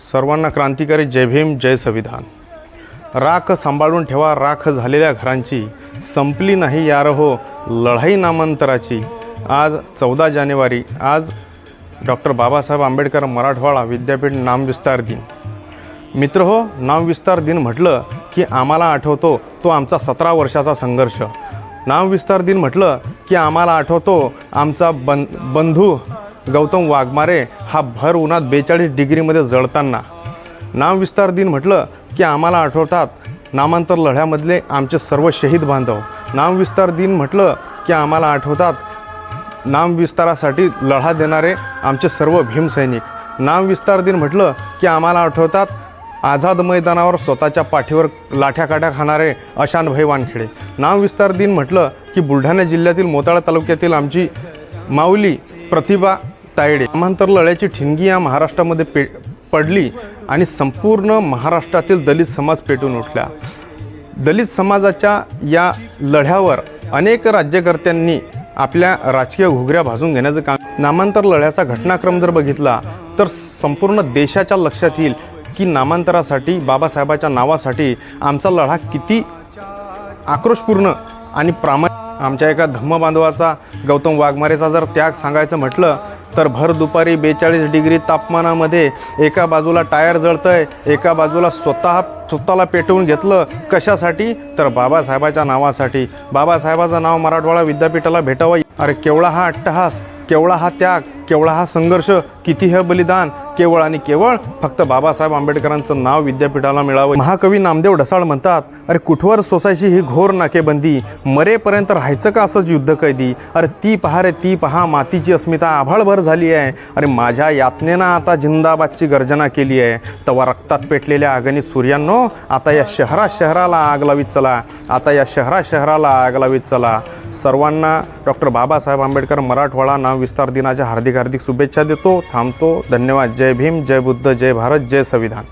सर्वांना क्रांतिकारी जय भीम जय संविधान. राख सांभाळून ठेवा राख झालेल्या घरांची. संपली नाही यार हो लढाई नामांतराची. आज चौदा जानेवारी आज डॉक्टर बाबासाहेब आंबेडकर मराठवाडा विद्यापीठ नामविस्तार दिन. मित्र हो नामविस्तार दिन म्हटलं की आम्हाला आठवतो तो आमचा सतरा वर्षाचा संघर्ष. नामविस्तार दिन म्हटलं की आम्हाला आठवतो आमचा बं बंधू गौतम वाघमारे हा भर उन्हात बेचाळीस डिग्रीमध्ये जळताना. नामविस्तार दिन म्हटलं की आम्हाला आठवतात नामांतर लढ्यामधले आमचे सर्व शहीद बांधव. नामविस्तार दिन म्हटलं की आम्हाला आठवतात नामविस्तारासाठी लढा देणारे आमचे सर्व भीमसैनिक नामविस्तार दिन म्हटलं की आम्हाला आठवतात आझाद मैदानावर स्वतःच्या पाठीवर लाठ्याकाठ्या खाणारे अशानभाई वानखेडे. नामविस्तार दिन म्हटलं की बुलढाणा जिल्ह्यातील मोताळा तालुक्यातील आमची माऊली प्रतिभा तायडे. नामांतर लढ्याची ठिणगी या महाराष्ट्रामध्ये पे पडली आणि संपूर्ण महाराष्ट्रातील दलित समाज पेटून उठला. दलित समाजाच्या या लढ्यावर अनेक राज्यकर्त्यांनी आपल्या राजकीय घुगऱ्या भाजून घेण्याचं काम नामांतर लढ्याचा घटनाक्रम जर बघितला तर संपूर्ण देशाच्या लक्षात येईल की नामांतरासाठी बाबासाहेबाच्या नावासाठी आमचा लढा किती आक्रोशपूर्ण आणि प्रामाणिक आमच्या एका धम्मबांधवाचा गौतम वाघमारेचा जर त्याग सांगायचं म्हटलं तर भर दुपारी बेचाळीस डिग्री तापमानामध्ये एका बाजूला टायर जळतंय एका बाजूला स्वतः स्वतःला पेटवून घेतलं कशासाठी? तर बाबासाहेबाच्या नावासाठी. बाबासाहेबाचं नाव मराठवाडा विद्यापीठाला भेटावं. अरे केवढा हा अट्टहास. केवढा हा त्याग केवळा हा संघर्ष किती हे बलिदान केवळ आणि केवळ फक्त बाबासाहेब आंबेडकरांचं नाव विद्यापीठाला मिळावं. महाकवी नामदेव ढसाळ म्हणतात अरे कुठवर सोसायची ही घोर नाकेबंदी? मरेपर्यंत राहायचं का असंच युद्ध कैदी? अरे ती पहा रे ती पहा मातीची अस्मिता आभाळभर झाली आहे. अरे माझ्या यातनेनं आता जिंदाबादची गर्जना केली आहे. तवा रक्तात पेटलेल्या अगणी सूर्यांनो आता या शहरा शहराला आग लावीत चला. आता या शहरा शहराला आग लावीत चला. सर्वांना डॉक्टर बाबासाहेब आंबेडकर मराठवाडा नाम विस्तार दिनाच्या हार्दिक हार्दिक शुभेच्छा देतो. थांबतो. धन्यवाद. जय भीम. जय बुद्ध. जय भारत. जय संविधान.